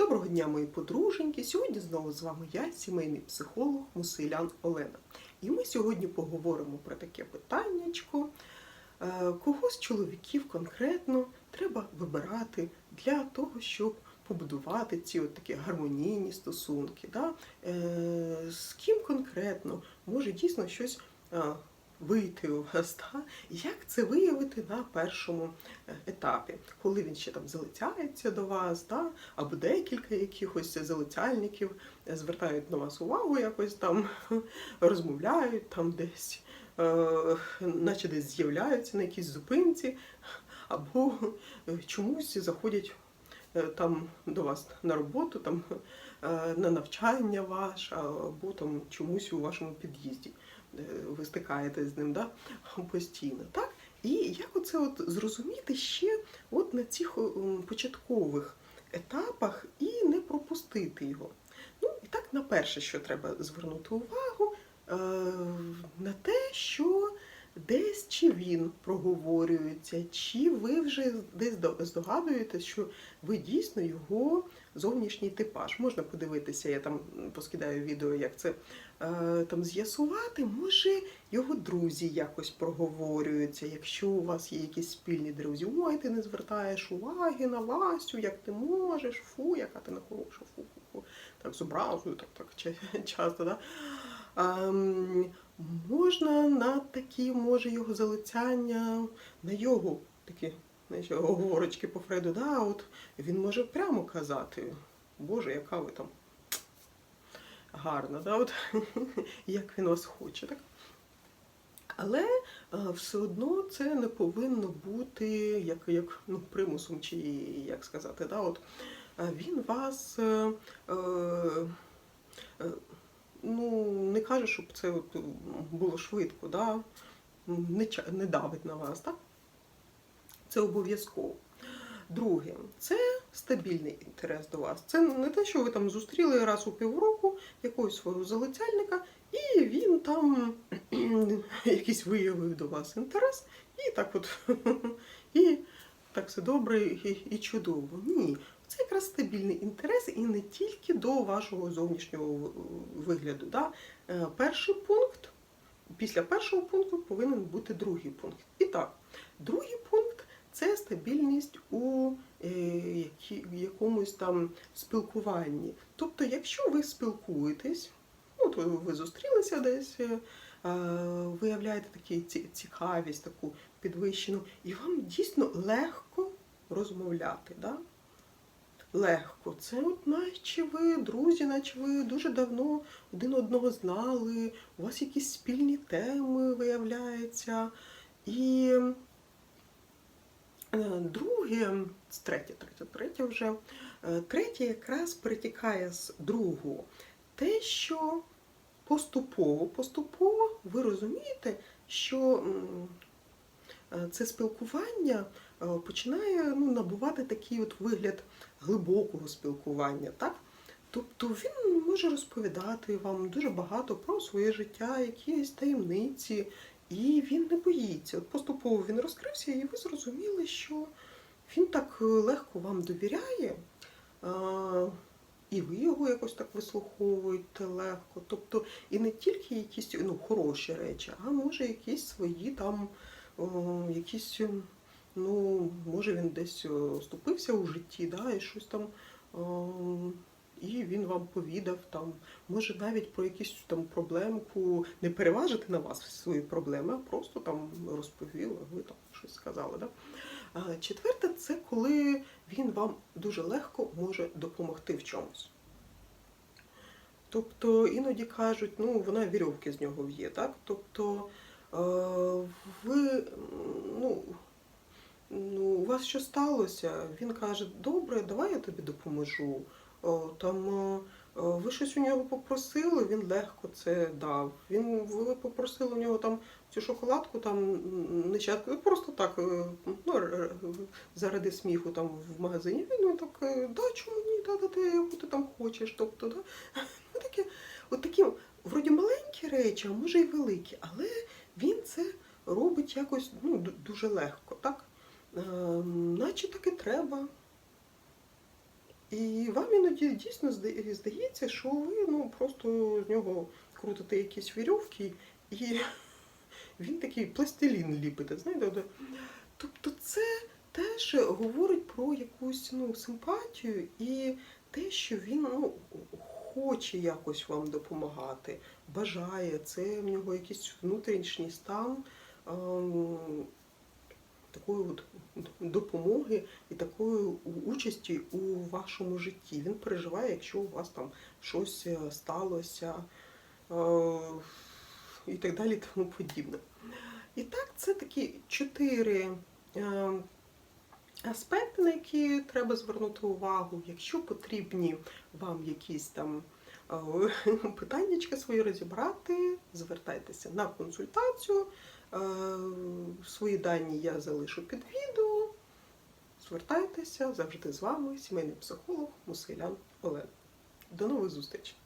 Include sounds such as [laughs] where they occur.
Доброго дня, мої подруженьки! Сьогодні знову з вами я, сімейний психолог Мусилян Олена. І ми сьогодні поговоримо про таке питаннячко. Е, Кого з чоловіків конкретно треба вибирати для того, щоб побудувати ці от такі гармонійні стосунки. Да? Е, З ким конкретно може дійсно щось е, вийти у вас, да? як це виявити на першому е, етапі, коли він ще там залицяється до вас, да? або декілька якихось залицяльників е, звертають на вас увагу, якось там [laughs] розмовляють там десь, е, наче десь з'являються на якійсь зупинці, або е, чомусь заходять там до вас на роботу, там на навчання ваше, або там чомусь у вашому під'їзді. Е, Ви стикаєтесь з ним да? постійно. Так? І як оце от зрозуміти ще от на цих початкових етапах і не пропустити його. Ну, і так, на перше, що треба звернути увагу, е, на те, що десь чи він проговорюється, чи ви вже десь до- здогадуєтесь, що ви дійсно його зовнішній типаж. Можна подивитися, я там поскидаю відео, як це е, там з'ясувати. Може, його друзі якось проговорюються, якщо у вас є якісь спільні друзі. Ой, ти не звертаєш уваги на Васю, як ти можеш, фу, яка ти нехороша, фу, фу, фу. Так з образою, так, так [laughs] часто, да? Можна на такі, може, його залицяння, на його такі знаєш, оговорочки по Фреду, да, от він може прямо казати, Боже, яка ви там гарна, да, от, [laughs] як він вас хоче. Так? Але е, все одно це не повинно бути як, як ну, примусом, чи як сказати, да, от, е, він вас. Е, е, е, ну, не каже, щоб це от було швидко, да? не, не давить на вас, так? Це обов'язково. Друге, це стабільний інтерес до вас. Це не те, що ви там зустріли раз у півроку якогось свого залицяльника, і він там [clears throat] якийсь виявив до вас інтерес, і так от [laughs] і так все добре і, і чудово. Ні. Це якраз стабільний інтерес і не тільки до вашого зовнішнього вигляду. Да? Е, Перший пункт, після першого пункту повинен бути другий пункт. І так, другий пункт це стабільність у е, якомусь там спілкуванні. Тобто, якщо ви спілкуєтесь, ну, то ви зустрілися десь, е, виявляєте таку цікавість, таку підвищену, і вам дійсно легко розмовляти. Да? Легко. Це от наче ви друзі, наче ви дуже давно один одного знали, у вас якісь спільні теми виявляються. І е, друге, третє, третє, третє вже. е, Третє якраз перетікає з другого. Те, що поступово, поступово ви розумієте, що е, це спілкування починає ну, набувати такий от вигляд глибокого спілкування. Так? Тобто він може розповідати вам дуже багато про своє життя, якісь таємниці, і він не боїться. От поступово він розкрився, і ви зрозуміли, що він так е, легко вам довіряє, і ви його якось так вислуховуєте легко. Тобто, і не тільки якісь ну, хороші речі, а може якісь свої там, якісь, ну, може він десь е, оступився у житті, да, і щось там. ем, і він вам повідав там, може навіть про якусь там проблемку не переважити на вас свої проблеми, а просто там розповів, а ви там щось сказали. Да? Четверте, це коли він вам дуже легко може допомогти в чомусь. Тобто іноді кажуть, ну вона вірьовки з нього в'є, так? Тобто е, ви ну, ну, у вас що сталося? Він каже, добре, давай я тобі допоможу. Там е, е, ви щось у нього попросили, він легко це дав. Він ви попросили у нього там цю шоколадку, там м, нещадку, просто так, е, ну, заради сміху там в магазині. Він ну, так, да, чому ні, да, да, да, яку ти там хочеш. Тобто, да. Ну, такі, от такі, вроді маленькі речі, а може й великі, але він це робить якось ну, дуже легко, наче так і треба. І вам іноді дійсно здається, що ви ну, просто з нього крутите якісь вірьовки, і [laughs] він такий пластилін ліпите. Знаєте? Тобто це теж говорить про якусь ну, симпатію і те, що він ну, хоче якось вам допомагати, бажає, це в нього якийсь внутрішній стан ем, такої от допомоги і такої участі у вашому житті. Він переживає, якщо у вас там щось е, сталося е, і так далі, і тому подібне. І так, це такі чотири е, аспекти, на які треба звернути увагу. Якщо потрібні вам якісь там е, [laughs] питаннячка свої розібрати, звертайтеся на консультацію. Е, Свої дані я залишу під відео. Звертайтеся завжди з вами, сімейний психолог Мусилян Олен. До нових зустрічей!